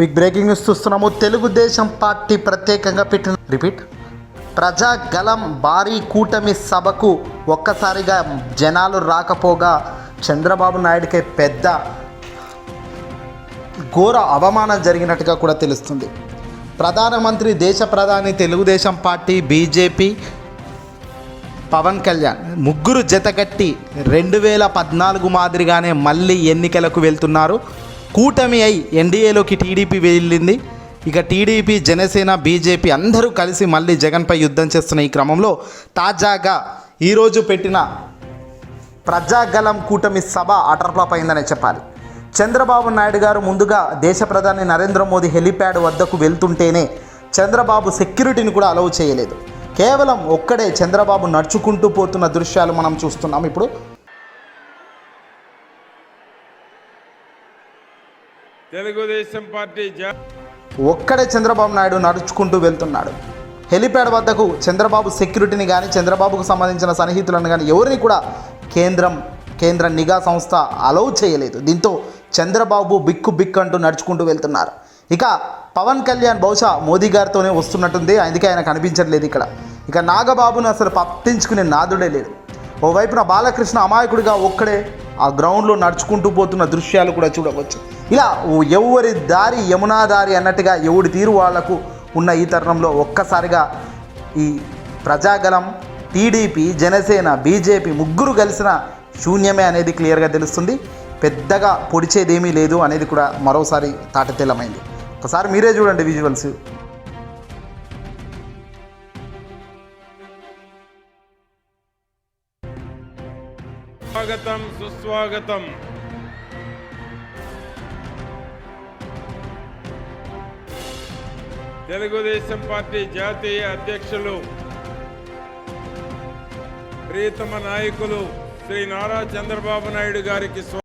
Big breaking news చూస్తున్నాము. Telugu Desam party ప్రత్యేకంగా పెట్టిన రిపీట్. ప్రజాగలం భారీ కూటమి సభకు ఒక్కసారిగా జనాలు రాకపోగా చంద్రబాబు నాయుడికి పెద్ద ఘోర అవమానం జరిగినట్టుగా కూడా తెలుస్తుంది. ప్రధానమంత్రి దేశ ప్రధాని తెలుగుదేశం పార్టీ బీజేపీ పవన్ కళ్యాణ్ ముగ్గురు జతగట్టి రెండు వేల పద్నాలుగు మాదిరిగానే మళ్ళీ ఎన్నికలకు వెళ్తున్నారు. కూటమి అయి ఎన్డీఏలోకి టీడీపీ వెళ్ళింది. ఇక టీడీపీ జనసేన బీజేపీ అందరూ కలిసి మళ్ళీ జగన్పై యుద్ధం చేస్తున్న ఈ క్రమంలో తాజాగా ఈరోజు పెట్టిన ప్రజాగలం కూటమి సభ అటర్ఫ్లాప్ అయిందనే చెప్పాలి. చంద్రబాబు నాయుడు గారు ముందుగా దేశ ప్రధాని నరేంద్ర మోదీ హెలిప్యాడ్ వద్దకు వెళ్తుంటేనే చంద్రబాబు సెక్యూరిటీని కూడా అలౌ చేయలేదు. కేవలం ఒక్కడే చంద్రబాబు నడుచుకుంటూ పోతున్న దృశ్యాలు మనం చూస్తున్నాం. ఇప్పుడు తెలుగుదేశం పార్టీ ఒక్కడే చంద్రబాబు నాయుడు నడుచుకుంటూ వెళ్తున్నాడు. హెలిప్యాడ్ వద్దకు చంద్రబాబు సెక్యూరిటీని కానీ చంద్రబాబుకు సంబంధించిన సన్నిహితులను కానీ ఎవరిని కూడా కేంద్రం కేంద్ర నిఘా సంస్థ అలౌ చేయలేదు. దీంతో చంద్రబాబు బిక్కు బిక్కు అంటూ నడుచుకుంటూ వెళ్తున్నారు. ఇక పవన్ కళ్యాణ్ బహుశా మోదీ గారితోనే వస్తున్నట్టుంది. అందుకే ఆయన కనిపించట్లేదు ఇక్కడ. ఇక నాగబాబును అసలు పట్టించుకునే నాదుడే లేడు ఓవైపున బాలకృష్ణ అమాయకుడిగా ఒక్కడే ఆ గ్రౌండ్లో నడుచుకుంటూ పోతున్న దృశ్యాలు కూడా చూడవచ్చు. ఇలా ఎవరి దారి యమునా దారి అన్నట్టుగా ఎవడి తీరు వాళ్ళకు ఉన్న ఈ తరుణంలో ఒక్కసారిగా ఈ ప్రజాగలం టీడీపీ జనసేన బీజేపీ ముగ్గురు కలిసిన శూన్యమే అనేది క్లియర్గా తెలుస్తుంది. పెద్దగా పొడిచేదేమీ లేదు అనేది కూడా మరోసారి తాటతెల్లమైంది. ఒకసారి మీరే చూడండి విజువల్స్. స్వాగతం సుస్వాగతం. తెలుగుదేశం పార్టీ జాతీయ అధ్యక్షులు ప్రియతమ నాయకులు శ్రీ నారా చంద్రబాబు నాయుడు గారికి స్వాగతం.